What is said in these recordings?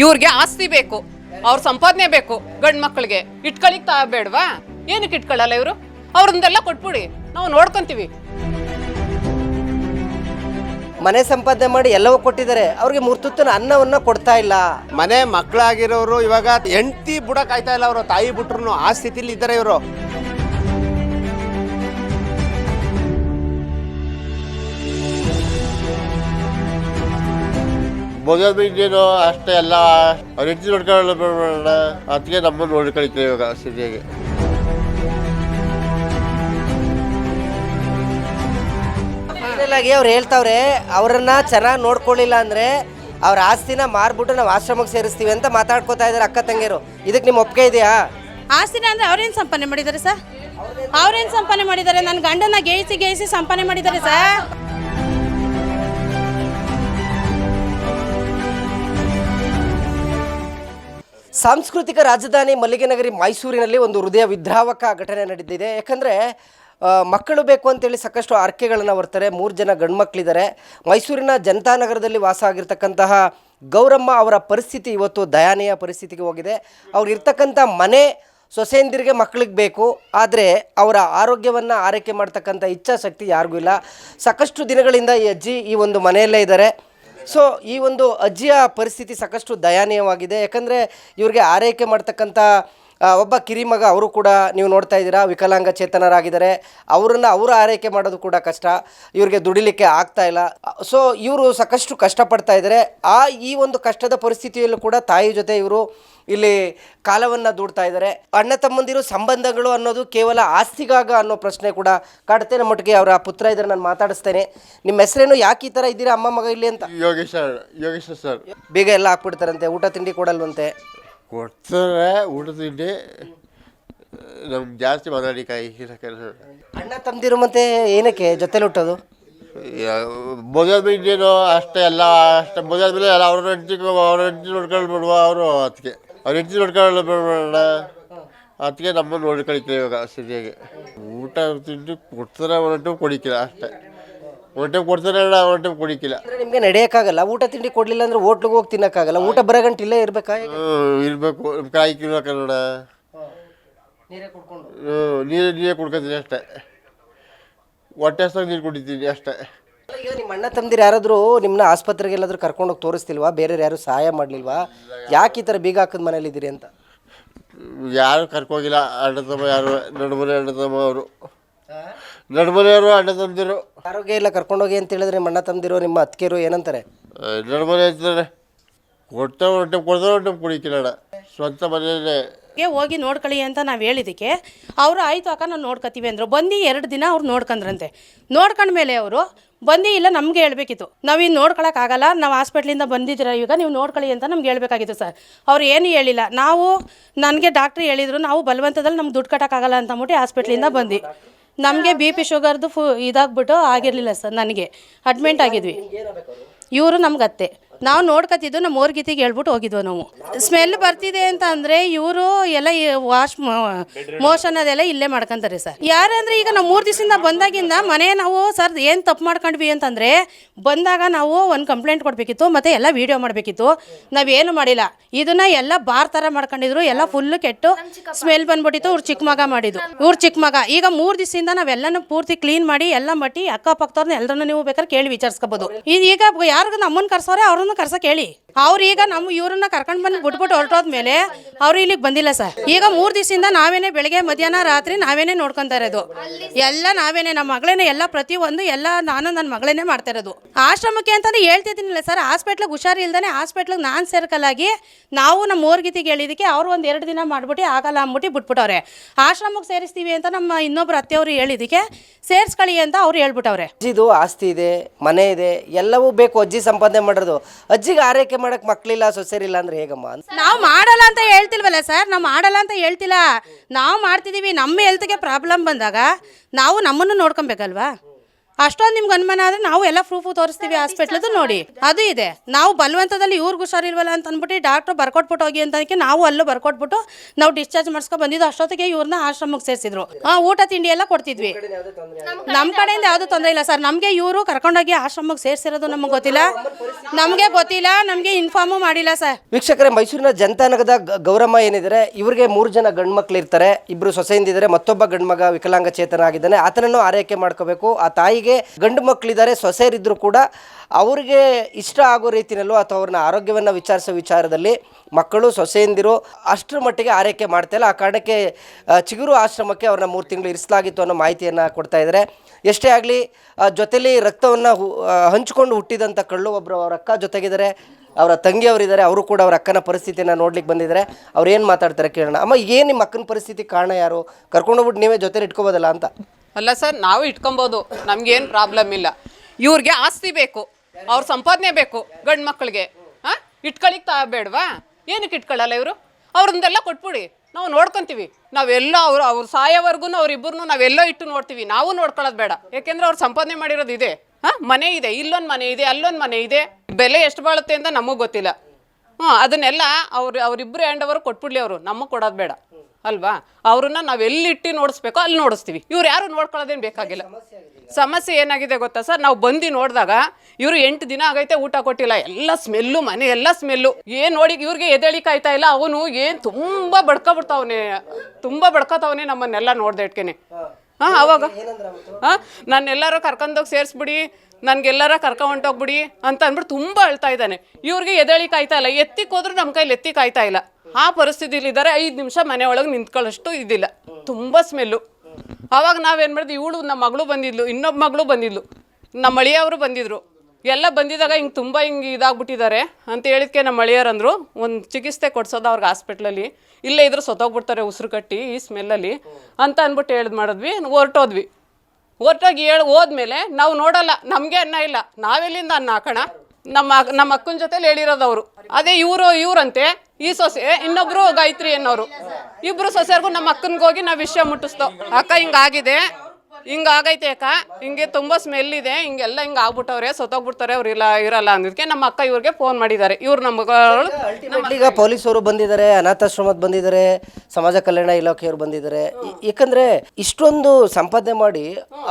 ಇವ್ರಿಗೆ ಆಸ್ತಿ ಬೇಕು ಅವ್ರ ಸಂಪಾದನೆ ಬೇಕು ಗಂಡ್ ಮಕ್ಕಳಿಗೆ ಇಟ್ಕೊಳಿಕ್ ತಾ ಬೇಡ್ವಾ? ಏನಕ್ಕೆ ಇಟ್ಕೊಳ್ಳಲ್ಲ ಇವರು? ಅವ್ರನ್ನೆಲ್ಲ ಕೊಟ್ಬಿಡಿ ನಾವು ನೋಡ್ಕೊಂತೀವಿ. ಮನೆ ಸಂಪಾದನೆ ಮಾಡಿ ಎಲ್ಲವೂ ಕೊಟ್ಟಿದ್ದಾರೆ ಅವ್ರಿಗೆ ಮೂರ್ತುತ್ತನ ಅನ್ನವನ್ನ ಕೊಡ್ತಾ ಇಲ್ಲ. ಮನೆ ಮಕ್ಕಳಾಗಿರೋರು ಇವಾಗ ಹೆಂಡತಿ ಬುಡ ಕಾಯ್ತಾ ಇಲ್ಲ ಅವರು ತಾಯಿ ಬಿಟ್ರು ಆ ಸ್ಥಿತಿಲಿ ಇದ್ದಾರೆ ಇವರು. ಮೊದಲು ಇನ್ನೇನು ಅಷ್ಟೇ ಎಲ್ಲ ಅವ್ರ ಹೆಂಡತಿ ನೋಡ್ಕೊಳ್ಳೋಣ ಅದಕ್ಕೆ ನಮ್ಮನ್ನು ನೋಡ್ಕೊಳ್ತೀವಿ ಇವಾಗ ಸರಿಯಾಗಿ ಆಗಿ ಅವ್ರು ಹೇಳ್ತಾವ್ರೆ ಅವ್ರನ್ನ ಚೆನ್ನಾಗಿ ನೋಡ್ಕೊಳ್ಳಿಲ್ಲ ಅಂದ್ರೆ ಅವ್ರ ಆಸ್ತಿನ ಮಾರ್ಬಿಟ್ಟು ನಾವು ಆಶ್ರಮಕ್ಕೆ ಸೇರಿಸ್ತೀವಿ ಅಂತ ಮಾತಾಡ್ಕೋತಾ ಇದಾರೆ ಅಕ್ಕ ತಂಗಿಯರು. ಇದಕ್ಕೆ ನಿಮ್ಮ ಒಪ್ಪಿಗೆ ಇದೆಯಾ? ಆಸ್ತಿನ ಅಂದ್ರೆ ಅವ್ರೇನು ಸಂಪಾದನೆ ಮಾಡಿದ್ದಾರೆ ಸರ್? ಅವ್ರೇನು ಸಂಪಾದನೆ ಮಾಡಿದ್ದಾರೆ? ನನ್ನ ಗಂಡನ ಗೇಯಿಸಿ ಗೇಯಿಸಿ ಸಂಪಾದನೆ ಮಾಡಿದ್ದಾರೆ ಸರ್. ಸಾಂಸ್ಕೃತಿಕ ರಾಜಧಾನಿ ಮಲ್ಲಿಗೆನಗರಿ ಮೈಸೂರಿನಲ್ಲಿ ಒಂದು ಹೃದಯ ವಿದ್ರಾವಕ ಘಟನೆ ನಡೆದಿದೆ. ಯಾಕಂದರೆ ಮಕ್ಕಳು ಬೇಕು ಅಂತೇಳಿ ಸಾಕಷ್ಟು ಆರ್ಕೆಗಳನ್ನು ಬರ್ತಾರೆ ಮೂರು ಜನ ಗಂಡು ಮಕ್ಕಳಿದ್ದಾರೆ ಮೈಸೂರಿನ ಜನತಾನಗರದಲ್ಲಿ ವಾಸ ಆಗಿರ್ತಕ್ಕಂತಹ ಗೌರಮ್ಮ ಅವರ ಪರಿಸ್ಥಿತಿ ಇವತ್ತು ದಯಾನೀಯ ಪರಿಸ್ಥಿತಿಗೆ ಹೋಗಿದೆ. ಅವ್ರು ಇರ್ತಕ್ಕಂಥ ಮನೆ ಸೊಸೆಯಂದಿರಿಗೆ ಮಕ್ಕಳಿಗೆ ಬೇಕು. ಆದರೆ, ಅವರ ಆರೋಗ್ಯವನ್ನು ಆರೈಕೆ ಮಾಡ್ತಕ್ಕಂಥ ಇಚ್ಛಾಶಕ್ತಿ ಯಾರಿಗೂ ಇಲ್ಲ. ಸಾಕಷ್ಟು ದಿನಗಳಿಂದ ಈ ಅಜ್ಜಿ ಈ ಒಂದು ಮನೆಯಲ್ಲೇ ಇದ್ದಾರೆ ಸೊ ಈ ಒಂದು ಅಜ್ಜಿಯ ಪರಿಸ್ಥಿತಿ ಸಾಕಷ್ಟು ದಯಾನೀಯವಾಗಿದೆ. ಯಾಕಂದರೆ ಇವ್ರಿಗೆ ಆರೈಕೆ ಮಾಡ್ತಕ್ಕಂಥ ಒಬ್ಬ ಕಿರಿಮಗ ಅವರು ಕೂಡ ನೀವು ನೋಡ್ತಾ ಇದ್ದೀರಾ, ವಿಕಲಾಂಗ ಚೇತನರಾಗಿದ್ದಾರೆ. ಅವರನ್ನು ಅವರು ಆರೈಕೆ ಮಾಡೋದು ಕೂಡ ಕಷ್ಟ. ಇವ್ರಿಗೆ ದುಡಿಲಿಕ್ಕೆ ಆಗ್ತಾ ಇಲ್ಲ. ಸೊ ಇವರು ಸಾಕಷ್ಟು ಕಷ್ಟಪಡ್ತಾ ಇದ್ದಾರೆ. ಆ, ಈ ಒಂದು ಕಷ್ಟದ ಪರಿಸ್ಥಿತಿಯಲ್ಲೂ ಕೂಡ ತಾಯಿ ಜೊತೆ ಇವರು ಇಲ್ಲಿ ಕಾಲವನ್ನು ದೂಡ್ತಾ ಇದ್ದಾರೆ. ಅಣ್ಣ ತಮ್ಮಂದಿರು ಸಂಬಂಧಗಳು ಅನ್ನೋದು ಕೇವಲ ಆಸ್ತಿಗಾಗ ಅನ್ನೋ ಪ್ರಶ್ನೆ ಕೂಡ ಕಾಡುತ್ತೆ. ನಮ್ಮೊಟ್ಟಿಗೆ ಅವರ ಪುತ್ರ ಇದ್ದಾರೆ ನಾನು ಮಾತಾಡಿಸ್ತೇನೆ. ನಿಮ್ಮ ಹೆಸರೇನು? ಯಾಕೆ ಈ ಥರ ಇದ್ದೀರಾ ಅಮ್ಮ ಮಗ ಇಲ್ಲಿ ಅಂತ? Yogesh sir Yogesh sir. ಬೇಗ ಎಲ್ಲ ಹಾಕ್ಬಿಡ್ತಾರಂತೆ. ಊಟ ತಿಂಡಿ ಕೊಡಲ್ವಂತೆ. ಕೊಡ್ತಾರೆ ಊಟ ತಿಂಡಿ. ನಮ್ಗೆ ಜಾಸ್ತಿ ಮಾತಾಡಿಕಾಯಿ ಅಣ್ಣ ತಮ್ಮದಿರು ಮತ್ತೆ ಏನಕ್ಕೆ ಜೊತೆಲಿ ಹುಟ್ಟೋದು? ಇನ್ನೇನು ಅಷ್ಟೇ ಎಲ್ಲ ಅಷ್ಟೇ. ಮೊದಲ ಎಲ್ಲ ಅವ್ರ ಹೆಂಡತಿ ಅವ್ರ ಹೆಂಡತಿ ನೋಡ್ಕೊಂಡು ಬಿಡುವ ಅವರು ಅದಕ್ಕೆ. ಅವ್ರ ಹೆಂಡತಿ ನೋಡ್ಕೊಳ್ಳೋಣ ಬೇಡ ಅದಕ್ಕೆ ನಮ್ಮನ್ನು ನೋಡ್ಕೊಳ್ತೀವಿ ಇವಾಗ ಸರಿಯಾಗಿ. ಊಟ ತಿಂಡಿ ಕೊಡ್ತಾರೆ ಒಂದೊಂದು ಟೈಮ್ ಕೊಡಿಕ್ಕಿಲ್ಲ ಅಷ್ಟೇ. ಒಂದು ಟೈಮ್ ಕೊಡ್ತಾರೆ ಅಣ್ಣ ಒಂದು ಟೈಮ್ ಕೊಡಿಕ್ಕಿಲ್ಲ. ಅಂದ್ರೆ ನಿಮಗೆ ನಡೆಯೋಕ್ಕಾಗಲ್ಲ? ಊಟ ತಿಂಡಿ ಕೊಡ್ಲಿಲ್ಲ ಅಂದ್ರೆ ಹೋಟ್ಲಿಗೆ ಹೋಗಿ ತಿನ್ನೋಕ್ಕಾಗಲ್ಲ? ಊಟ ಬರೋ ಗಂಟೆ ಇಲ್ಲೇ ಇರಬೇಕಾ? ಹ್ಮ್, ಇರ್ಬೇಕು. ಕಾಯಿ ಕಿಲೋ ಕನ್ನಡ ಹ್ಞೂ ನೀರು ನೀರೇ ಕುಡ್ಕೊತೀನಿ ಅಷ್ಟೇ. ಹೊಟ್ಟೆ ಹಸ್ದಾಗ ನೀರು ಕುಡಿತೀನಿ ಅಷ್ಟೇ. ಈಗ ನಿಮ್ಮ ಅಣ್ಣ ತಂದಿರ ಯಾರಾದರೂ ನಿಮ್ಮನ್ನ ಆಸ್ಪತ್ರೆಗೆ ಕರ್ಕೊಂಡು ಕರ್ಕೊಂಡೋಗಿ ತೋರಿಸ್ತಿಲ್ವಾ? ಬೇರೆ ಯಾರು ಸಹಾಯ ಮಾಡಲಿಲ್ವಾ? ಯಾಕೆ ಈ ಥರ ಬೀಗ ಹಾಕಿದ ಮನೇಲಿ ಇದ್ದೀರಿ ಅಂತ? ಯಾರು ಕರ್ಕೋಗಿಲ್ಲ. ಅಣ್ಣ ತಮ್ಮ ಯಾರು? ನಡುಮನೆ ಅಣ್ಣ ತಮ್ಮ ಅವರು. ನಡುಮನೆಯವರು ಅಣ್ಣ ತಮ್ಮದಿರು ಆರೋಗ್ಯ ಇಲ್ಲ ಕರ್ಕೊಂಡೋಗಿ ಅಂತ ಹೇಳಿದ್ರೆ ನಿಮ್ಮ ಅಣ್ಣ ನಿಮ್ಮ ಅತ್ತಿಗೆರು ಏನಂತಾರೆ? ನಡುಮನೆ ಅಂತಾರೆ ಕೊಡ್ತಾ ಹೊಟ್ಟೆ ಕೊಡದ ಹೊಟ್ಟೆ ಕುಡಿತೀನಿ ಕುಡಿಕಿಲ್ಲ ಅಣ್ಣ. ಸ್ವಂತ ಮನೆಯಲ್ಲೇ. ಗೆ ಹೋಗಿ ನೋಡ್ಕೊಳ್ಳಿ ಅಂತ ನಾವು ಹೇಳಿದ್ದಕ್ಕೆ. ಅವರು ಆಯಿತು ಅಕ್ಕ ನಾವು ನೋಡ್ಕೊತೀವಿ ಅಂದರು. ಬಂದು ಎರಡು ದಿನ ಅವ್ರು ನೋಡ್ಕೊಂಡ್ರಂತೆ ನೋಡ್ಕೊಂಡ್ಮೇಲೆ ಅವರು ಬಂದು ಇಲ್ಲ, ನಮ್ಗೆ ಹೇಳ್ಬೇಕಿತ್ತು. ನಾವು ಇನ್ನು ನೋಡ್ಕೊಳಕ್ಕಾಗಲ್ಲ ನಾವು ಹಾಸ್ಪಿಟ್ಲಿಂದ ಬಂದಿದ್ದೀರ, ಈಗ ನೀವು ನೋಡ್ಕೊಳ್ಳಿ ಅಂತ ನಮ್ಗೆ ಹೇಳ್ಬೇಕಾಗಿತ್ತು ಸರ್. ಅವ್ರು ಏನು ಹೇಳಿಲ್ಲ. ನಾವು, ನನಗೆ ಡಾಕ್ಟ್ರ್ ಹೇಳಿದ್ರು, ನಾವು ಬಲವಂತದಲ್ಲಿ ನಮ್ಗೆ ದುಡ್ಡು ಕಟ್ಟೋಕ್ಕಾಗಲ್ಲ ಅಂತ ಅಂದ್ಬಿಟ್ಟು ಹಾಸ್ಪಿಟ್ಲಿಂದ ಬಂದು ನಮಗೆ ಬಿ ಪಿ ಶುಗರ್ದು ಫು ಇದಾಗ್ಬಿಟ್ಟು ಆಗಿರಲಿಲ್ಲ ಸರ್, ನನಗೆ. ಅಡ್ಮಿಂಟ್ ಆಗಿದ್ವಿ. ಇವರು ನಮ್ಗೆ ಅತ್ತೆ ನಾವು ನೋಡ್ಕೊತಿದ್ದು ನಮ್ಮ ಊರ್ಗಿತಿಗೆ ಹೇಳ್ಬಿಟ್ಟು ಹೋಗಿದ್ವು ನಾವು. ಸ್ಮೆಲ್ ಬರ್ತಿದೆ ಅಂತ ಅಂದರೆ ಇವರು ಎಲ್ಲ ವಾಶ್ ಮೋಷನ್ ಅದೆಲ್ಲ ಇಲ್ಲೇ ಮಾಡ್ಕೊಂತಾರೆ ಸರ್. ಯಾರಂದ್ರೆ ಈಗ ನಾವು ಮೂರು ದಿವಸದಿಂದ ಬಂದಾಗಿಂದ ಮನೆ ನಾವು ಸರ್ ಏನು ತಪ್ಪು ಮಾಡ್ಕೊಂಡ್ವಿ ಅಂತಂದರೆ ಬಂದಾಗ ನಾವು ಒಂದು ಕಂಪ್ಲೇಂಟ್ ಕೊಡಬೇಕಿತ್ತು, ಮತ್ತು ಎಲ್ಲ ವೀಡಿಯೋ ಮಾಡಬೇಕಿತ್ತು. ನಾವೇನು ಮಾಡಿಲ್ಲ. ಇದನ್ನ ಎಲ್ಲ ಬಾರ್ ಥರ ಮಾಡ್ಕೊಂಡಿದ್ರು, ಎಲ್ಲ ಫುಲ್ಲು ಕೆಟ್ಟು ಸ್ಮೆಲ್ ಬಂದ್ಬಿಟ್ಟಿತ್ತು, ಇವ್ರು ಚಿಕ್ಕ ಮಗ ಮಾಡಿದ್ದು. ಇವ್ರು ಚಿಕ್ಕ ಮಗ. ಈಗ ಮೂರು ದಿವಸದಿಂದ ನಾವೆಲ್ಲನೂ ಪೂರ್ತಿ ಕ್ಲೀನ್ ಮಾಡಿ, ಎಲ್ಲ ಮಟ್ಟಿ ಅಕ್ಕಪಕ್ಕದವ್ರನ್ನ ಎಲ್ಲರನ್ನೂ ನೀವು ಬೇಕಾದ್ರೆ ಕೇಳಿ ವಿಚಾರಿಸ್ಕೋಬೋದು. ಈಗ ಯಾರಿಗೂ ನಮ್ಮನ್ನು ಕರ್ಸೋರೆ ಅವ್ರನ್ನ ಕರ್ಸಕ್ಕೆ ಹೇಳಿ. ಅವ್ರು ಈಗ ನಮ್ಮ ಇವ್ರನ್ನ ಕರ್ಕೊಂಡು ಬಂದು ಬಿಟ್ಬಿಟ್ಟು ಹೊರಟೋದ್ಮೇಲೆ ಅವ್ರು ಇಲ್ಲಿಗೆ ಬಂದಿಲ್ಲ ಸರ್. ಈಗ ಮೂರು ದಿವಸದಿಂದ ನಾವೇನೆ ಬೆಳಗ್ಗೆ, ಮಧ್ಯಾಹ್ನ, ರಾತ್ರಿ ನಾವೇನೆ ನೋಡ್ಕೊಂತಾ ಇರೋದು. ಎಲ್ಲ ನಾವೇನೆ ನಮ್ಮ ಮಗಳೇನೆ ಎಲ್ಲ ಪ್ರತಿಯೊಂದು ಎಲ್ಲ ನಾನು ನನ್ನ ಮಗಳೇನೆ ಮಾಡ್ತಾ ಇರೋದು. ಆಶ್ರಮಕ್ಕೆ ಅಂತಂದ್ರೆ ಹೇಳ್ತಿದ್ದೀನಿಲ್ಲ ಸರ್, ಹಾಸ್ಪಿಟ್ಲಿಗೆ ಹುಷಾರಿಲ್ದಾನೆ ಹಾಸ್ಪಿಟ್ಲಿಗೆ ನಾನು ಸೇರ್ಕಲಾಗಿ ನಾವು ನಮ್ಮ ಊರ್ಗಿತಿಗೆ ಹೇಳಿದಕ್ಕೆ ಅವ್ರು ಒಂದು ಎರಡು ದಿನ ಮಾಡ್ಬಿಟ್ಟು ಆಗಲ್ಲ ಅಂದ್ಬಿಟ್ಟು ಬಿಟ್ಬಿಟ್ಟವ್ರೆ. ಆಶ್ರಮಕ್ಕೆ ಸೇರಿಸ್ತೀವಿ ಅಂತ ನಮ್ಮ ಇನ್ನೊಬ್ರು ಅತ್ತೆಯವರು ಹೇಳಿದಕ್ಕೆ ಸೇರಿಸ್ಕೊಳ್ಳಿ ಅಂತ ಅವ್ರು ಹೇಳ್ಬಿಟ್ಟವ್ರೆ. ಅಜ್ಜಿದು ಆಸ್ತಿ ಇದೆ, ಮನೆ ಇದೆ, ಎಲ್ಲವೂ ಬೇಕು ಅಜ್ಜಿ ಸಂಪಾದನೆ ಮಾಡೋದು ಅಜ್ಜಿಗೆ ಆರೈಕೆ ಮಾಡಕ್ ಮಕ್ಳಿಲ್ಲ, ಸೊಸೆರಿಲ್ಲ ಅಂದ್ರೆ ಹೇಗಮ್ಮ ಅಂತ. ನಾವು ಮಾಡಲ್ಲ ಅಂತ ಹೇಳ್ತಿಲ್ವಲ್ಲ ಸರ್? ನಾವು ಮಾಡಲ್ಲ ಅಂತ ಹೇಳ್ತಿಲ್ಲ. ನಾವು ಮಾಡ್ತಿದ್ದೀವಿ ನಮ್ಮ ಹೆಲ್ತ್ಗೆ ಪ್ರಾಬ್ಲಮ್ ಬಂದಾಗ ನಾವು ನಮ್ಮನ್ನು ನೋಡ್ಕೊಬೇಕಲ್ವಾ? ಅಷ್ಟೊಂದು ನಿಮ್ಗೆ ಅನುಮಾನ ಆದರೆ ನಾವು ಎಲ್ಲ ಪ್ರೂಫು ತೋರಿಸ್ತೀವಿ ಹಾಸ್ಪಿಟ್ಲದು ನೋಡಿ. ಅದು ಇದೆ. ನಾವು ಬಲವಂತದಲ್ಲಿ ಇವ್ರಿಗೆ ಹುಷಾರಿಲ್ವಲ್ಲ ಅಂತ ಅಂದ್ಬಿಟ್ಟು ಡಾಕ್ಟ್ರು ಬರ್ಕೊಟ್ಬಿಟ್ಟು ಹೋಗಿ ಅಂತಕ್ಕೆ ನಾವು ಅಲ್ಲೂ ಬರ್ಕೊಟ್ಬಿಟ್ಟು ನಾವು ಡಿಸ್ಚಾರ್ಜ್ ಮಾಡ್ಸ್ಕೊ ಬಂದಿದ್ದು. ಅಷ್ಟೊತ್ತಿಗೆ ಇವ್ರನ್ನ ಆಶ್ರಮಕ್ಕೆ ಸೇರಿಸಿದ್ರು. ಹಾಂ ಊಟ ತಿಂಡಿ ಎಲ್ಲ ಕೊಡ್ತಿದ್ವಿ. ನಮ್ಮ ಕಡೆಯಿಂದ ಯಾವುದೂ ತೊಂದರೆ ಇಲ್ಲ? ಸರ್. ನಮಗೆ ಇವರು ಕರ್ಕೊಂಡೋಗಿ ಆಶ್ರಮಕ್ಕೆ ಸೇರಿಸಿರೋದು ನಮಗೆ ಗೊತ್ತಿಲ್ಲ. ನಮಗೆ ಗೊತ್ತಿಲ್ಲ ನಮಗೆ ಇನ್ಫಾರ್ಮು ಮಾಡಿಲ್ಲ ಸರ್. ವೀಕ್ಷಕರೇ ಮೈಸೂರಿನ ಜನತಾನಗರದ ಗ- ಗೌರಮ್ಮ ಏನಿದ್ದಾರೆ ಇವರಿಗೆ ಮೂರು ಜನ ಗಂಡು ಮಕ್ಳು ಇರ್ತಾರೆ ಇಬ್ಬರು ಸೊಸೆಯಿಂದಿದ್ದಾರೆ ಮತ್ತೊಬ್ಬ ಗಂಡು ಮಗ ವಿಕಲಾಂಗಚೇತನ ಆಗಿದ್ದಾನೆ. ಆತನನ್ನು ಆರೈಕೆ ಮಾಡ್ಕೋಬೇಕು. ಆ ತಾಯಿಗೆ ಗಂಡು ಮಕ್ಕಳಿದ್ದಾರೆ ಸೊಸೆಯರಿದ್ದರೂ ಕೂಡ ಅವರಿಗೆ ಇಷ್ಟ ಆಗೋ ರೀತಿಯಲ್ಲೋ ಅಥವಾ ಅವ್ರನ್ನ ಆರೋಗ್ಯವನ್ನು ವಿಚಾರಿಸೋ ವಿಚಾರದಲ್ಲಿ ಮಕ್ಕಳು ಸೊಸೆಯಿಂದಿರು ಅಷ್ಟರ ಮಟ್ಟಿಗೆ ಆರೈಕೆ ಮಾಡ್ತಾಯಿಲ್ಲ ಆ ಕಾರಣಕ್ಕೆ ಚಿಗುರು ಆಶ್ರಮಕ್ಕೆ ಅವ್ರನ್ನ ಮೂರು ತಿಂಗಳು ಇರಿಸಲಾಗಿತ್ತು ಅನ್ನೋ ಮಾಹಿತಿಯನ್ನು ಕೊಡ್ತಾ ಇದ್ದಾರೆ. ಎಷ್ಟೇ ಆಗಲಿ ಜೊತೆಯಲ್ಲಿ ರಕ್ತವನ್ನು ಹಂಚಿಕೊಂಡು ಹುಟ್ಟಿದಂಥ ಕಳ್ಳು ಒಬ್ಬರು ಅವರ ಅಕ್ಕ ಜೊತೆಗಿದ್ದಾರೆ. ಅವರ ತಂಗಿಯವರಿದ್ದಾರೆ. ಅವರು ಕೂಡ ಅವ್ರ ಅಕ್ಕನ ಪರಿಸ್ಥಿತಿಯನ್ನು ನೋಡ್ಲಿಕ್ಕೆ ಬಂದಿದ್ದಾರೆ. ಅವ್ರು ಏನು ಮಾತಾಡ್ತಾರೆ ಕೇಳೋಣ. ಅಮ್ಮ, ಏನು ನಿಮ್ಮ ಅಕ್ಕನ ಪರಿಸ್ಥಿತಿ? ಕಾರಣ ಯಾರು? ಕರ್ಕೊಂಡೋಗ್ಬಿಟ್ಟು ನೀವೇ ಜೊತೆಲಿ ಇಟ್ಕೋಬೋದಲ್ಲ ಅಂತ. ಅಲ್ಲ ಸರ್, ನಾವು ಇಟ್ಕೊಬೋದು. ನಮ್ಗೇನು ಪ್ರಾಬ್ಲಮ್ ಇಲ್ಲ. ಇವ್ರಿಗೆ ಆಸ್ತಿ ಬೇಕು. ಅವ್ರ ಸಂಪಾದನೆ ಬೇಕು ಗಂಡು ಮಕ್ಕಳಿಗೆ ಹಾಂ? ಇಟ್ಕೊಳಿಕ್ ತಾ ಬೇಡವಾ? ಏನಕ್ಕೆ ಇಟ್ಕೊಳ್ಳಲ್ಲ ಇವರು? ಅವ್ರನ್ನೆಲ್ಲ ಕೊಟ್ಬಿಡಿ. ನಾವು ನೋಡ್ಕೊತೀವಿ. ನಾವೆಲ್ಲ ಅವ್ರು ಅವ್ರು ಸಾಯೋವರೆಗೂ ಅವ್ರಿಬ್ಬರನ್ನು ನಾವೆಲ್ಲ ಇಟ್ಟು ನೋಡ್ತೀವಿ. ನಾವು ನೋಡ್ಕೊಳ್ಳೋದು ಬೇಡ. ಯಾಕೆಂದ್ರೆ ಅವ್ರು ಸಂಪಾದನೆ ಮಾಡಿರೋದು ಇದೆ. ಹಾಂ? ಮನೆ ಇದೆ. ಇಲ್ಲೊಂದು ಮನೆ ಇದೆ, ಅಲ್ಲೊಂದು ಮನೆ ಇದೆ. ಬೆಲೆ ಎಷ್ಟು ಬಾಳುತ್ತೆ ಅಂತ ನಮಗೆ ಗೊತ್ತಿಲ್ಲ. ಹ್ಞೂ ಅದನ್ನೆಲ್ಲ ಅವ್ರು ಅವರಿಬ್ಬರು ಹ್ಯಾಂಡ್ ಓವರ್ ಕೊಟ್ಬಿಡ್ಲಿ ಅವರು. ನಮಗೆ ಕೊಡೋದು ಬೇಡ. ಅಲ್ವಾ? ಅವ್ರನ್ನ ನಾವು ಎಲ್ಲಿ ಇಟ್ಟು ನೋಡಿಸ್ಬೇಕೋ ಅಲ್ಲಿ ನೋಡಿಸ್ತೀವಿ. ಇವ್ರು ಯಾರು ನೋಡ್ಕೊಳ್ಳೋದೇನು ಬೇಕಾಗಿಲ್ಲ. ಸಮಸ್ಯೆ ಏನಾಗಿದೆ ಗೊತ್ತಾ ಸರ್? ನಾವು ಬಂದು ನೋಡಿದಾಗ ಇವರು ಎಂಟು ದಿನ ಆಗೈತೆ ಊಟ ಕೊಟ್ಟಿಲ್ಲ. ಎಲ್ಲ ಸ್ಮೆಲ್ಲು, ಮನೆ ಎಲ್ಲ ಸ್ಮೆಲ್ಲು. ಏನು ನೋಡಿ ಇವ್ರಿಗೆ ಎದೆಳಿ ಆಯ್ತಾ ಇಲ್ಲ. ಅವನು ಏನು ತುಂಬ ಬಡ್ಕೊಬಿಡ್ತಾವನೆ. ತುಂಬ ಬಡ್ಕೊತಾವನೆ ನಮ್ಮನ್ನೆಲ್ಲ ನೋಡ್ದೆ ಇಟ್ಕೇನೆ. ಹಾಂ, ಅವಾಗ? ಹಾಂ, ನನ್ನೆಲ್ಲರೂ ಕರ್ಕೊಂಡೋಗಿ ಸೇರಿಸ್ಬಿಡಿ. ನನಗೆಲ್ಲರ ಕರ್ಕೊಂಡ್ ಹೊಂಟೋಗ್ಬಿಡಿ ಅಂತ ಅಂದ್ಬಿಟ್ಟು ತುಂಬ ಅಳ್ತಾ ಇದ್ದಾನೆ. ಇವ್ರಿಗೆ ಎದಳಿ ಆಯ್ತಾ ಇಲ್ಲ. ಎತ್ತಿಕ್ ಹೋದ್ರು ನಮ್ಮ ಕೈಲಿ ಎತ್ತಿ ಕಾಯ್ತಾ ಇಲ್ಲ. ಆ ಪರಿಸ್ಥಿತಿಲಿ ಇದ್ದಾರೆ ಐದು ನಿಮಿಷ ಮನೆ ಒಳಗೆ ನಿಂತ್ಕೊಳ್ಳೋಷ್ಟು ಇದಿಲ್ಲ. ತುಂಬ ಸ್ಮೆಲ್ಲು. ಅವಾಗ ನಾವೇನು ಮಾಡಿದ್ವಿ, ಇವಳು ನಮ್ಮ ಮಗಳು ಬಂದಿದ್ಲು, ಇನ್ನೊಬ್ಬ ಮಗಳು ಬಂದಿದ್ಲು. ನಮ್ಮ ಅಳಿಯವರು ಬಂದಿದ್ರು. ಎಲ್ಲ ಬಂದಿದ್ದಾಗ ಹಿಂಗೆ ತುಂಬ ಹಿಂಗೆ ಇದಾಗ್ಬಿಟ್ಟಿದ್ದಾರೆ ಅಂತ ಹೇಳಿದ್ಕೆ ನಮ್ಮ ಅಳಿಯರು ಅಂದರು ಒಂದು ಚಿಕಿತ್ಸೆ ಕೊಡ್ಸೋದು ಅವ್ರಿಗೆ ಹಾಸ್ಪಿಟ್ಲಲ್ಲಿ. ಇಲ್ಲೇ ಇದ್ರೆ ಸತ್ತೋಗ್ಬಿಡ್ತಾರೆ ಉಸಿರು ಕಟ್ಟಿ ಈ ಸ್ಮೆಲ್ಲಲ್ಲಿ ಅಂತ ಅಂದ್ಬಿಟ್ಟು ಹೇಳಿದ್ ಮಾಡಿದ್ವಿ, ಹೊರಟೋದ್ವಿ. ಹೊರ್ಟೋಗಿ ಹೇಳಿ ಹೋದ್ಮೇಲೆ ನಾವು ನೋಡೋಲ್ಲ, ನಮಗೆ ಅನ್ನ ಇಲ್ಲ. ನಾವೆಲ್ಲಿಂದ ಅನ್ನ ಹಾಕೋಣ? ನಮ್ಮ ನಮ್ಮ ಅಕ್ಕನ ಜೊತೆಲಿ ಹೇಳಿರೋದು ಅವರು. ಅದೇ ಇವರು, ಇವರಂತೆ. ಈ ಸೊಸೆ, ಇನ್ನೊಬ್ರು ಗಾಯತ್ರಿ ಅನ್ನೋರು. ಇಬ್ರು ಸೊಸೆಯರ್ಗೂ ನಮ್ಮ ಅಕ್ಕನ್ಗೋಗಿ ನಾವು ವಿಷಯ ಮುಟ್ಟಿಸ್ತೋ ಅಕ್ಕ ಹಿಂಗಾಗಿದೆ. ಹಿಂಗ ಆಗೈತೆ ಅಕ್ಕ. ಹಿಂಗೆ ತುಂಬಾ ಸ್ಮೆಲ್ ಇದೆ. ಹಿಂಗೆಲ್ಲ ಹಿಂಗೆ ಆಗ್ಬಿಟ್ಟವ್ರೆ ಸತ್ತೋಗ್ಬಿಡ್ತಾರೆ ಅವ್ರು ಇಲ್ಲ ಇರಲ್ಲ ಅಂದಿದ್ಕೆ ನಮ್ಮ ಅಕ್ಕ ಇವ್ರಿಗೆ ಫೋನ್ ಮಾಡಿದ್ದಾರೆ. ಇವ್ರು ನಮ್ಮ ಮಗಳು ಅಲ್ಟಿಮೇಟ್ಲಿ ಈಗ ಪೊಲೀಸರು ಬಂದಿದ್ದಾರೆ ಅನಾಥಾಶ್ರಮದ ಬಂದಿದ್ದಾರೆ ಸಮಾಜ ಕಲ್ಯಾಣ ಇಲಾಖೆಯವರು ಬಂದಿದ್ದಾರೆ. ಯಾಕಂದ್ರೆ ಇಷ್ಟೊಂದು ಸಂಪಾದನೆ ಮಾಡಿ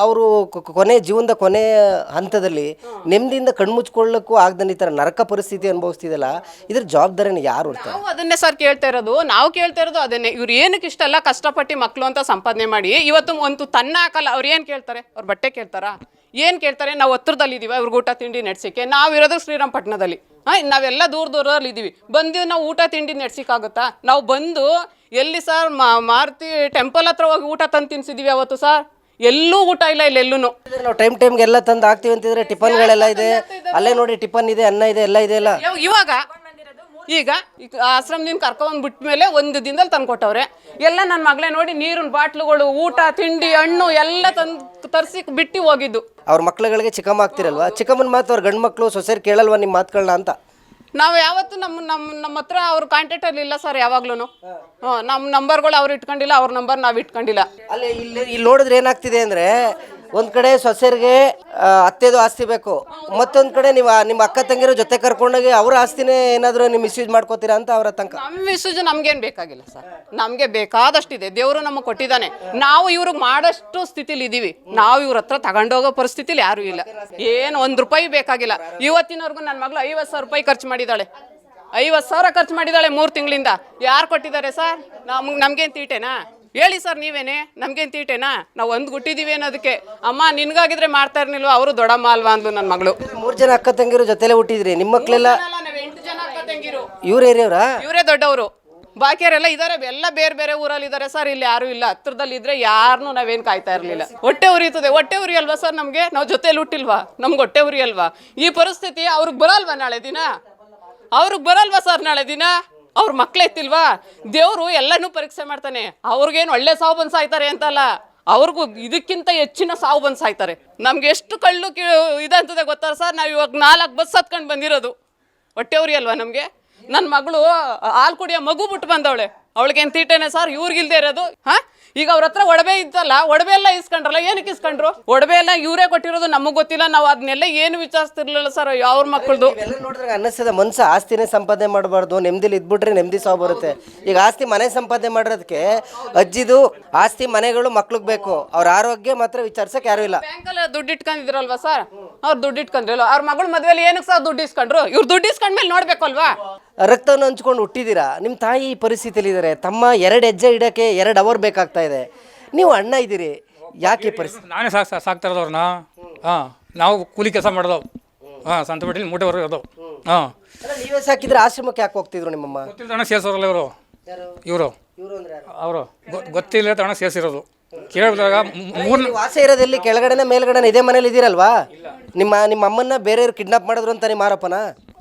ಅವರು ಕೊನೆ ಜೀವನದ ಕೊನೆ ಹಂತದಲ್ಲಿ ನೆಮ್ಮದಿಯಿಂದ ಕಣ್ಮುಚ್ಕೊಳ್ಳಕ್ಕೂ ಆಗದಂಗೆ ಈ ಥರ ನರಕ ಪರಿಸ್ಥಿತಿ ಅನುಭವಿಸ್ತಿದಲ್ಲ ಇದ್ರ ಜವಾಬ್ದಾರಿನ ಯಾರು ಇರ್ತಾರೆ ನಾವು ಅದನ್ನೇ ಸರ್ ಕೇಳ್ತಾ ಇರೋದು. ನಾವು ಕೇಳ್ತಾ ಇರೋದು ಅದನ್ನೇ. ಇವ್ರು ಏನಕ್ಕೆ ಇಷ್ಟೆಲ್ಲ ಕಷ್ಟಪಟ್ಟು ಮಕ್ಕಳು ಅಂತ ಸಂಪಾದನೆ ಮಾಡಿ ಇವತ್ತು ಒಂದು ತನ್ನ ಹಾಕಲ್ಲ ಅವ್ರು ಏನು ಕೇಳ್ತಾರೆ? ಅವ್ರು ಬಟ್ಟೆ ಕೇಳ್ತಾರಾ? ಏನು ಕೇಳ್ತಾರೆ? ನಾವು ಹತ್ರದಲ್ಲಿದ್ದೀವಿ ಅವ್ರಿಗೆ ಊಟ ತಿಂಡಿ ನಡೆಸಿಕೆ. ನಾವು ಇರೋದು ಶ್ರೀರಂಗಪಟ್ಟಣದಲ್ಲಿ ಹಾಂ ನಾವೆಲ್ಲ ದೂರ ದೂರದಲ್ಲಿ ಇದ್ದೀವಿ ಬಂದು ನಾವು ಊಟ ತಿಂಡಿ ನಡೆಸಿಕ್ಕಾಗುತ್ತಾ? ನಾವು ಬಂದು ಎಲ್ಲಿ ಸರ್ ಮಾರುತಿ ಟೆಂಪಲ್ ಹತ್ರ ಹೋಗಿ ಊಟ ತಂದು ತಿನ್ಸಿದ್ದೀವಿ ಅವತ್ತು ಸರ್. ಎಲ್ಲೂ ಊಟ ಇಲ್ಲ ಇಲ್ಲಿ ಎಲ್ಲೂ ನಾವು ಟೈಮ್ ಟೈಮ್ಗೆಲ್ಲ ತಂದು ಹಾಕ್ತೀವಿ ಅಂತಿದ್ರೆ ಟಿಫನ್ಗಳೆಲ್ಲ ಇದೆ. ಅಲ್ಲೇ ನೋಡಿ ಟಿಫನ್ ಇದೆ ಅನ್ನ ಇದೆ ಎಲ್ಲ ಇದೆ ಎಲ್ಲ ಇವಾಗ ಈಗ ಆಶ್ರಮ ಆಶ್ರಮದಿಂದ ಕರ್ಕೊಂಡ್ ಬಿಟ್ಟ ಮೇಲೆ ಒಂದು ದಿನದಲ್ಲಿ ತಂದು ಕೊಟ್ಟವ್ರೆ. ಎಲ್ಲ ನನ್ನ ಮಗಳೇ ನೋಡಿ ನೀರಿನ ಬಾಟ್ಲುಗಳು ಊಟ ತಿಂಡಿ ಹಣ್ಣು ಎಲ್ಲ ತಂದು ತರಿಸಿ ಬಿಟ್ಟು ಹೋಗಿದ್ದು. ಅವ್ರ ಮಕ್ಳುಗಳಿಗೆ ಚಿಕ್ಕಮ್ಮ ಆಗ್ತಿರಲ್ವಾ? ಚಿಕ್ಕಮ್ಮನ ಮಾತು ಅವ್ರ ಗಂಡು ಮಕ್ಕಳು ಸೊಸೆರ್ ಕೇಳಲ್ವಾ ನಿಮ್ಮ ಮಾತುಗಳನ್ನ ಅಂತ? ನಾವು ಯಾವತ್ತು ನಮ್ಮ ನಮ್ಮ ನಮ್ಮ ಹತ್ರ ಅವ್ರ ಕಾಂಟ್ಯಾಕ್ಟಲ್ಲಿ ಇಲ್ಲ ಸರ್ ಯಾವಾಗ್ಲೂ ನಮ್ಮ ನಂಬರ್ಗಳು ಅವ್ರು ಇಟ್ಕೊಂಡಿಲ್ಲ ಅವ್ರ ನಂಬರ್ ನಾವು ಇಟ್ಕೊಂಡಿಲ್ಲ. ಅಲ್ಲೇ ಇಲ್ಲಿ ಇಲ್ಲಿ ನೋಡಿದ್ರೆ ಏನಾಗ್ತಿದೆ ಅಂದ್ರೆ ಒಂದ್ ಕಡೆ ಸೊಸೆರಿಗೆ ಅತ್ತೆದು ಆಸ್ತಿ ಬೇಕು. ಮತ್ತೊಂದ್ ಕಡೆ ನೀವು ನಿಮ್ಮ ಅಕ್ಕ ತಂಗಿರೋ ಜೊತೆ ಕರ್ಕೊಂಡೋಗಿ ಅವ್ರ ಆಸ್ತಿನೇ ಏನಾದರೂ ನೀವು ಮಿಸ್ಯೂಸ್ ಮಾಡ್ಕೋತೀರಾ ಅಂತ ಅವ್ರ ತನಕ? ನಮ್ಮ ಮಿಸ್ಯೂಸ್ ನಮ್ಗೇನು ಬೇಕಾಗಿಲ್ಲ ಸರ್. ನಮಗೆ ಬೇಕಾದಷ್ಟಿದೆ. ದೇವರು ನಮಗೆ ಕೊಟ್ಟಿದ್ದಾನೆ. ನಾವು ಇವ್ರಿಗೆ ಮಾಡಷ್ಟು ಸ್ಥಿತಿಲಿ ಇದ್ದೀವಿ ನಾವು ಇವ್ರ ಹತ್ರ ತಗೊಂಡೋಗೋ ಪರಿಸ್ಥಿತಿಲಿ ಯಾರೂ ಇಲ್ಲ. ಏನು ಒಂದು ರೂಪಾಯಿ ಬೇಕಾಗಿಲ್ಲ. ಇವತ್ತಿನವರೆಗೂ ನನ್ನ ಮಗಳು ಐವತ್ತು ಸಾವಿರ ರೂಪಾಯಿ ಖರ್ಚು ಮಾಡಿದ್ದಾಳೆ ಐವತ್ತು ಸಾವಿರ ಖರ್ಚು ಮಾಡಿದ್ದಾಳೆ ಮೂರು ತಿಂಗಳಿಂದ. ಯಾರು ಕೊಟ್ಟಿದ್ದಾರೆ ಸರ್? ನಮ್ಗೆ ನಮ್ಗೇನು ತೀಟೆನಾ? ಹೇಳಿ ಸರ್ ನೀವೇನೆ? ನಮ್ಗೇನು ತೀಟೆನಾ? ನಾವು ಒಂದು ಗುಟ್ಟಿದ್ದೀವಿ ಅನ್ನೋದಕ್ಕೆ. ಅಮ್ಮ ನಿನ್ಗಾಗಿದ್ರೆ ಮಾಡ್ತಾ ಇರ್ನಿಲ್ವ ಅವರು ದೊಡ್ಡಮ್ಮ ಅಲ್ವಾ ಅಂದ್ಲು ನನ್ನ ಮಗಳು. ಮೂರು ಜನ ಅಕ್ಕ ತಂಗಿರು ಜೊತೆಲೆ ಹುಟ್ಟಿದ್ರಿ. ನಿಮ್ಮ ಮಕ್ಕಳೆಲ್ಲ ಎಂಟು ಜನ ಅಕ್ಕ ತಂಗಿರು. ಇವ್ರ ಏರಿಯವ್ರಾ? ಇವರೇ ದೊಡ್ಡವರು. ಬಾಕಿಯವರೆಲ್ಲ ಇದಾರೆ ಎಲ್ಲ ಬೇರೆ ಬೇರೆ ಊರಲ್ಲಿ ಇದಾರೆ. ಸರ್ ಇಲ್ಲಿ ಯಾರು ಇಲ್ಲ. ಹತ್ರದಲ್ಲಿ ಇದ್ರೆ ಯಾರನ್ನೂ ನಾವೇನು ಕಾಯ್ತಾ ಇರಲಿಲ್ಲ. ಹೊಟ್ಟೆ ಉರಿಯುತ್ತದೆ. ಹೊಟ್ಟೆ ಉರಿ ಅಲ್ವಾ ಸರ್ ನಮಗೆ? ನಾವು ಜೊತೆಲಿ ಹುಟ್ಟಿಲ್ವಾ? ನಮ್ಗೆ ಹೊಟ್ಟೆ ಉರಿ ಅಲ್ವಾ ಈ ಪರಿಸ್ಥಿತಿ ಅವ್ರಿಗೆ ಬರಲ್ವಾ ನಾಳೆ ದಿನ? ಅವ್ರಿಗೆ ಬರಲ್ವಾ ಸರ್ ನಾಳೆ ದಿನ? ಅವ್ರ ಮಕ್ಳು ಇತ್ತಿಲ್ವಾ ದೇವರು ಎಲ್ಲನೂ ಪರೀಕ್ಷೆ ಮಾಡ್ತಾನೆ. ಅವ್ರಿಗೇನು ಒಳ್ಳೆ ಸಾವು ಬಂದು ಸಾಯ್ತಾರೆ ಅಂತಲ್ಲ. ಅವ್ರಿಗೂ ಇದಕ್ಕಿಂತ ಹೆಚ್ಚಿನ ಸಾವು ಬಂದು ಸಾಯ್ತಾರೆ ನಮ್ಗೆ ಎಷ್ಟು ಕಳ್ಳು ಕಿ ಇದಂತದೆ ಗೊತ್ತಾರ ಸರ್? ನಾವು ಇವಾಗ ನಾಲ್ಕು ಬಸ್ ಹತ್ಕೊಂಡು ಬಂದಿರೋದು. ಹೊಟ್ಟೆವ್ರಿ ಅಲ್ವಾ ನಮಗೆ? ನನ್ನ ಮಗಳು ಹಾಲು ಕುಡಿಯೋ ಮಗು ಬಿಟ್ಟು ಬಂದವಳೆ. ಅವಳಿಗೇನು ತೀಟೆನೆ ಸರ್? ಇವ್ರಿಗಿಲ್ದೇ ಇರೋದು? ಹಾ? ಈಗ ಅವ್ರ ಹತ್ರ ಒಡವೆ ಇದ್ದಲ್ಲ ಒಡವೆ ಎಲ್ಲ ಇಸ್ಕೊಂಡ್ರಲ್ಲ ಏನಕ್ಕೆ ಇಸ್ಕೊಂಡ್ರು? ಒಡವೆ ಎಲ್ಲ ಇವರೇ ಕೊಟ್ಟಿರೋದು ನಮಗೆ ಗೊತ್ತಿಲ್ಲ ನಾವು ಅದನ್ನೆಲ್ಲ ಏನು ವಿಚಾರಿಸ್ತಿರ್ಲಿಲ್ಲ ಸರ್ ಅವ್ರ ಮಕ್ಕಳದು ನೋಡಿದ್ರೆ ಅನ್ನಿಸ್ತದೆ ಮನ್ಸ ಆಸ್ತಿನೇ ಸಂಪಾದನೆ ಮಾಡಬಾರ್ದು ನೆಮ್ಮದಿಲಿ ಇದ್ಬಿಟ್ರೆ ನೆಮ್ಮದಿ ಸಾವು ಬರುತ್ತೆ. ಈಗ ಆಸ್ತಿ ಮನೆ ಸಂಪಾದನೆ ಮಾಡೋದಕ್ಕೆ ಅಜ್ಜಿದು ಆಸ್ತಿ ಮನೆಗಳು ಮಕ್ಳಿಗೆ ಬೇಕು. ಅವ್ರ ಆರೋಗ್ಯ ಮಾತ್ರ ವಿಚಾರಿಸಕ್ಕೆ ಯಾರು ಇಲ್ಲ. ಬ್ಯಾಂಕಲ್ಲಿ ದುಡ್ಡು ಇಟ್ಕೊಂಡಿದ್ರಲ್ವಾ ಸರ್? ಅವ್ರು ದುಡ್ಡು ಇಟ್ಕೊಂಡ್ರಲ್ಲ ಅವ್ರ ಮಗಳ ಮದ್ವೆಲಿ ಏನಕ್ಕೆ ಸರ್ ದುಡ್ಡು ಇಸ್ಕೊಂಡ್ರು? ಇವ್ರು ದುಡ್ಡು ಇಸ್ಕೊಂಡ್ಮೇಲೆ ನೋಡ್ಬೇಕಲ್ವಾ? ರಕ್ತವನ್ನು ಹಂಚ್ಕೊಂಡು ಹುಟ್ಟಿದ್ದೀರಾ ನಿಮ್ಮ ತಾಯಿ ಈ ಪರಿಸ್ಥಿತಿಯಲ್ಲಿದ್ದಾರೆ. ತಮ್ಮ ಎರಡು ಹೆಜ್ಜೆ ಇಡೋಕ್ಕೆ ಎರಡು ಅವರ್ ಬೇಕಾಗ್ತಾ ಇದೆ. ನೀವು ಅಣ್ಣ ಇದ್ದೀರಿ. ಯಾಕೆ ಈ ಪರಿಸ್ಥಿತಿ ನಾನೇ ಸಾಕ್ ಸಾಕ್ತಾ ಇರೋದು ಅವ್ರನ್ನ? ಹಾಂ ನಾವು ಕೂಲಿ ಕೆಲಸ ಮಾಡೋದು. ಹಾಂ ಸಂತಪೇಟೆಲಿ ಮೂಟೆವರೆಗೆ ಇರೋದು. ಹಾಂ. ಅಲ್ಲ, ನೀವೇ ಸಾಕಿದ್ರೆ ಆಶ್ರಮಕ್ಕೆ ಯಾಕೆ ಹೋಗ್ತಿದ್ರು ನಿಮ್ಮಮ್ಮ? ಗೊತ್ತಿಲ್ಲ ಸೇರಿಸೋರಲ್ಲ ಇವರು. ಇವರು. ಇವರು ಅಂದ್ರೆ ಅವರು. ಗೊತ್ತಿಲ್ಲ ತಣ ಸೇರಿಸಿರೋದು. ಕೇಳಿದಾಗ ಮೂರು ನೀವು ವಾಸ ಇರೋದೆಲ್ಲಿ ಕೆಳಗಡೆನೆ ಮೇಲ್ಗಡೆನೆ ಇದೇ ಮನೇಲಿ ಇದ್ದೀರಲ್ವಾ? ನಿಮ್ಮ ನಿಮ್ಮ ಅಮ್ಮನ್ನ ಬೇರೆಯವ್ರು ಕಿಡ್ನಾಪ್ ಮಾಡಿದ್ರು ಅಂತ ನಿಮ್ಮ ಆರೋಪನ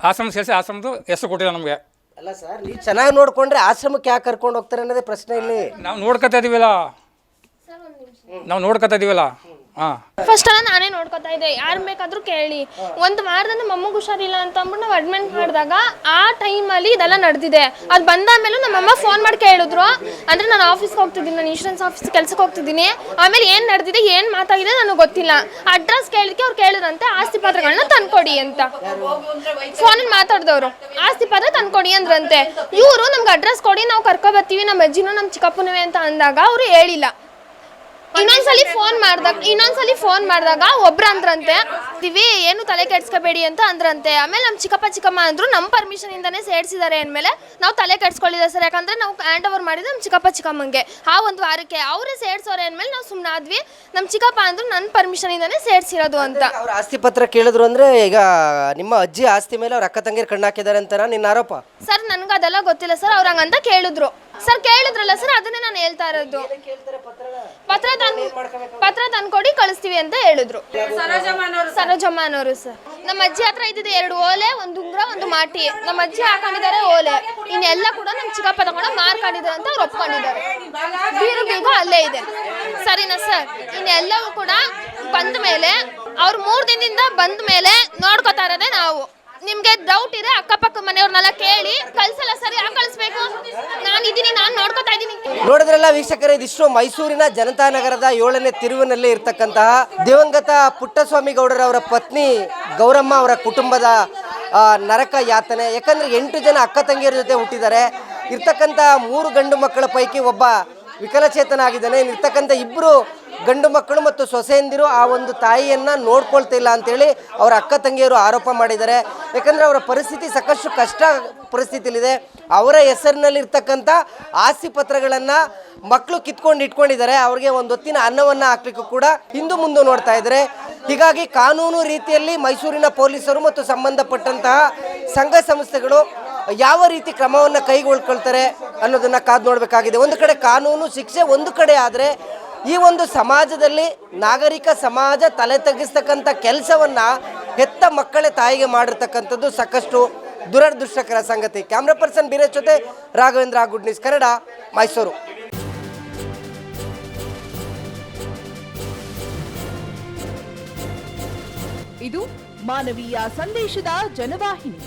ಆಶ್ರಮ ಸೇರಿಸಿ ಆಶ್ರಮದ ಹೆಸರು ಕೊಟ್ಟಿಲ್ಲ ನಮಗೆ. ಅಲ್ಲ ಸರ್ ನೀವು ಚೆನ್ನಾಗಿ ನೋಡ್ಕೊಂಡ್ರೆ ಆಶ್ರಮಕ್ಕೆ ಯಾಕೆ ಕರ್ಕೊಂಡು ಹೋಗ್ತಾರೆ ಅನ್ನೋದೇ ಪ್ರಶ್ನೆ ಇಲ್ಲಿ. ನಾವು ನೋಡ್ಕೊತಾ ಇದೀವಲ್ಲ. ನಾವು ನೋಡ್ಕೊತಾ ಇದೀವಲ್ಲ. ಫಸ್ಟ್ ಎಲ್ಲ ನಾನೇ ನೋಡ್ಕೊತಾ ಇದ್ದೆ. ಯಾರು ಬೇಕಾದ್ರೂ ಕೇಳಿ. ಒಂದು ವಾರದಿಂದ ಮಮ್ಮಗ್ ಹುಷಾರಿಲ್ಲ ಅಂತ ಅಂದ್ಬಿಟ್ಟು ನಾವು ಅಡ್ಮಿಟ್ ಮಾಡಿದಾಗ ಆ ಟೈಮಲ್ಲಿ ಇದೆಲ್ಲ ನಡೆದಿದೆ. ಅದು ಬಂದಾದ್ಮೇಲೂ ನಮ್ಮಮ್ಮ ಫೋನ್ ಮಾಡಿ ಕೇಳಿದ್ರು. ಅಂದ್ರೆ ನಾನು ಆಫೀಸ್ಗೆ ಹೋಗ್ತಿದ್ದೀನಿ, ನಾನು ಇನ್ಶೂರೆನ್ಸ್ ಆಫೀಸ್ ಕೆಲ್ಸಕ್ಕೆ ಹೋಗ್ತಿದ್ದೀನಿ. ಆಮೇಲೆ ಏನು ನಡೆದಿದೆ, ಏನು ಮಾತಾಗಿದೆ ನನಗೆ ಗೊತ್ತಿಲ್ಲ. ಅಡ್ರೆಸ್ ಕೇಳಿದ್ಕೆ ಅವ್ರು ಕೇಳಿದ್ರಂತೆ, ಆಸ್ತಿ ಪತ್ರಗಳನ್ನ ತಂದ್ಕೊಡಿ ಅಂತ. ಫೋನಲ್ಲಿ ಮಾತಾಡ್ದವ್ರು, ಆಸ್ತಿ ಪತ್ರ ತಂದ್ಕೊಡಿ ಅಂದ್ರಂತೆ. ಇವರು ನಮ್ಗೆ ಅಡ್ರೆಸ್ ಕೊಡಿ, ನಾವು ಕರ್ಕೊ ಬರ್ತೀವಿ ನಮ್ಮ ಅಜ್ಜಿನೂ ನಮ್ಮ ಚಿಕ್ಕಪ್ಪನವೇ ಅಂತ ಅಂದಾಗ ಅವರು ಹೇಳಿಲ್ಲ. ಇನ್ನೊಂದ್ಸಲಿ ಫೋನ್ ಮಾಡ್ದಾಗ ಇನ್ನೊಂದ್ಸಲಿ ಫೋನ್ ಮಾಡಿದಾಗ ಒಬ್ರು ಅಂದ್ರಂತೆ ದಿವಿ ಏನು ತಲೆ ಕೆಡ್ಸ್ಕೋಬೇಡಿ ಅಂತ ಅಂದ್ರಂತೆ. ಆಮೇಲೆ ನಮ್ಮ ಚಿಕ್ಕಪ್ಪ ಚಿಕ್ಕಮ್ಮ ಅಂದ್ರು ನಮ್ಮ ಪರ್ಮಿಷನ್ ಇಂದಾನೆ ಸೇರ್ಸಿದ್ದಾರೆ ಅಂದಮೇಲೆ ನಾವು ತಲೆ ಕೆಡ್ಸ್ಕೊಳ್ಳಿಲ್ಲ ಸರ್. ಯಾಕಂದ್ರೆ ನಾವು ಹ್ಯಾಂಡ್ ಓವರ್ ಮಾಡಿದ್ದು ನಮ್ಮ ಚಿಕ್ಕಪ್ಪ ಚಿಕ್ಕಮ್ಮಂಗೆ. ಆ ಒಂದು ವಾರಕ್ಕೆ ಅವರೇ ಸೇರ್ಸೋರೆ ಅಂದಮೇಲೆ ನಾವು ಸುಮ್ಮನೆ ಆದ್ವಿ. ನಮ್ಮ ಚಿಕ್ಕಪ್ಪ ಅಂದ್ರು ನನ್ನ ಪರ್ಮಿಷನ್ ಇಂದಾನೆ ಸೇರ್ಸಿರೋದು ಅಂತ. ಅವ್ರ ಆಸ್ತಿ ಪತ್ರ ಕೇಳಿದ್ರು ಅಂದ್ರೆ ಈಗ ನಿಮ್ಮ ಅಜ್ಜಿ ಆಸ್ತಿ ಮೇಲೆ ಅವ್ರ ಅಕ್ಕ ತಂಗಿರ್ ಕಣ್ಣು ಹಾಕಿದ್ದಾರೆ ಅಂತಾರ ನಿನ್ನ ಆರೋಪ? ಸರ್ ನನಗೆ ಅದೆಲ್ಲ ಗೊತ್ತಿಲ್ಲ ಸರ್. ಅವ್ರ ಹಂಗಂತ ಕೇಳಿದ್ರು. ಸರ್ ಕೇಳಿದ್ರಲ್ಲ ಸರ್ ಅದನ್ನೇ ನಾನು ಹೇಳ್ತಾ ಇರೋದು. ಪತ್ರ ತಂದು ಪತ್ರ ತಂದ್ಕೊಡಿ ಕಳಿಸ್ತೀವಿ ಅಂತ ಹೇಳಿದ್ರು. ಸರೋಜಮ್ಮ ಅನ್ನೋರು ಸರ್ ನಮ್ಮ ಅಜ್ಜಿ ಹತ್ರ ಇದ್ದಿದ್ದು ಎರಡು ಓಲೆ ಒಂದು ಉಂಗ್ರ ಒಂದು ಮಾಟಿ. ನಮ್ಮ ಅಜ್ಜಿ ಹಾಕೊಂಡಿದ್ದಾರೆ ಓಲೆ. ಇನ್ನೆಲ್ಲ ಕೂಡ ನಮ್ಮ ಚಿಕ್ಕಪ್ಪ ತಗೊಂಡು ಮಾರ್ಕೊಂಡಿದ್ದಾರೆ ಅಂತ ಅವ್ರು ಒಪ್ಕೊಂಡಿದ್ದಾರೆ. ಬೀರು ಬೀಗ ಅಲ್ಲೇ ಇದೆ. ಸರಿನಾ ಸರ್ ಇನ್ನೆಲ್ಲವೂ ಕೂಡ ಬಂದ ಮೇಲೆ ಅವ್ರು ಮೂರು ದಿನದಿಂದ ಬಂದ ಮೇಲೆ ನೋಡ್ಕೋತಾ ಇರೋದೇ ನಾವು. ನಿಮ್ಗೆ ಡೌಟ್ ಇದೆ ಅಕ್ಕಪಕ್ಕ ಮನೆಯವ್ರನ್ನೆಲ್ಲ ಕೇಳಿ ಕಳ್ಸಲ್ಲ ಸರಿ ಯಾಕೆ ಕಳಿಸ್ಬೇಕು ನಾನು ಇದೀನಿ ನಾನು ನೋಡ್ಕೋತಾ ಇದ್ದೀನಿ ನೋಡಿದ್ರಲ್ಲ ವೀಕ್ಷಕರೇ ಇದಿಷ್ಟು ಮೈಸೂರಿನ ಜನತಾ ನಗರದ ಏಳನೇ ತಿರುವಿನಲ್ಲಿ ಇರ್ತಕ್ಕಂತಹ ದಿವಂಗತ ಪುಟ್ಟಸ್ವಾಮಿ ಗೌಡರವರ ಪತ್ನಿ ಗೌರಮ್ಮ ಅವರ ಕುಟುಂಬದ ನರಕ ಯಾತನೆ. ಯಾಕಂದ್ರೆ ಎಂಟು ಜನ ಅಕ್ಕ ತಂಗಿಯರ ಜೊತೆ ಹುಟ್ಟಿದ್ದಾರೆ. ಇರ್ತಕ್ಕಂಥ ಮೂರು ಗಂಡು ಮಕ್ಕಳ ಪೈಕಿ ಒಬ್ಬ ವಿಕಲಚೇತನ ಆಗಿದ್ದಾನೆ ಇರ್ತಕ್ಕಂಥ ಇಬ್ಬರು ಗಂಡು ಮಕ್ಕಳು ಮತ್ತು ಸೊಸೆಯಂದಿರು ಆ ಒಂದು ತಾಯಿಯನ್ನು ನೋಡ್ಕೊಳ್ತಿಲ್ಲ ಅಂತೇಳಿ ಅವರ ಅಕ್ಕ ತಂಗಿಯರು ಆರೋಪ ಮಾಡಿದ್ದಾರೆ. ಯಾಕಂದ್ರೆ ಅವರ ಪರಿಸ್ಥಿತಿ ಸಾಕಷ್ಟು ಕಷ್ಟ ಪರಿಸ್ಥಿತಿಲಿದೆ ಅವರ ಹೆಸರಿನಲ್ಲಿರ್ತಕ್ಕಂಥ ಆಸ್ತಿ ಪತ್ರಗಳನ್ನು ಮಕ್ಕಳು ಕಿತ್ಕೊಂಡು ಇಟ್ಕೊಂಡಿದ್ದಾರೆ. ಅವ್ರಿಗೆ ಒಂದು ಹೊತ್ತಿನ ಅನ್ನವನ್ನು ಹಾಕ್ಲಿಕ್ಕೂ ಕೂಡ ಹಿಂದೂ ಮುಂದೆ ನೋಡ್ತಾ ಇದ್ದಾರೆ. ಹೀಗಾಗಿ ಕಾನೂನು ರೀತಿಯಲ್ಲಿ ಮೈಸೂರಿನ ಪೊಲೀಸರು ಮತ್ತು ಸಂಬಂಧಪಟ್ಟಂತಹ ಸಂಘ ಸಂಸ್ಥೆಗಳು ಯಾವ ರೀತಿ ಕ್ರಮವನ್ನು ಕೈಗೊಳ್ಕೊಳ್ತಾರೆ ಅನ್ನೋದನ್ನು ಕಾದು ನೋಡಬೇಕಾಗಿದೆ. ಒಂದು ಕಡೆ ಕಾನೂನು ಶಿಕ್ಷೆ ಒಂದು ಕಡೆ ಆದರೆ ಈ ಒಂದು ಸಮಾಜದಲ್ಲಿ ನಾಗರಿಕ ಸಮಾಜ ತಲೆ ತಗ್ಗಿಸ್ತಕ್ಕಂಥ ಕೆಲಸವನ್ನ ಹೆತ್ತ ಮಕ್ಕಳೇ ತಾಯಿಗೆ ಮಾಡಿರ್ತಕ್ಕಂಥದ್ದು ಸಾಕಷ್ಟು ದುರದೃಷ್ಟಕರ ಸಂಗತಿ. ಕ್ಯಾಮ್ರಾ ಪರ್ಸನ್ ಜೊತೆ ರಾಘವೇಂದ್ರ ಗುಡ್ ನ್ಯೂಸ್ ಕನ್ನಡ ಮೈಸೂರು ಇದು ಮಾನವೀಯ ಸಂದೇಶದ ಜನವಾಹಿನಿ.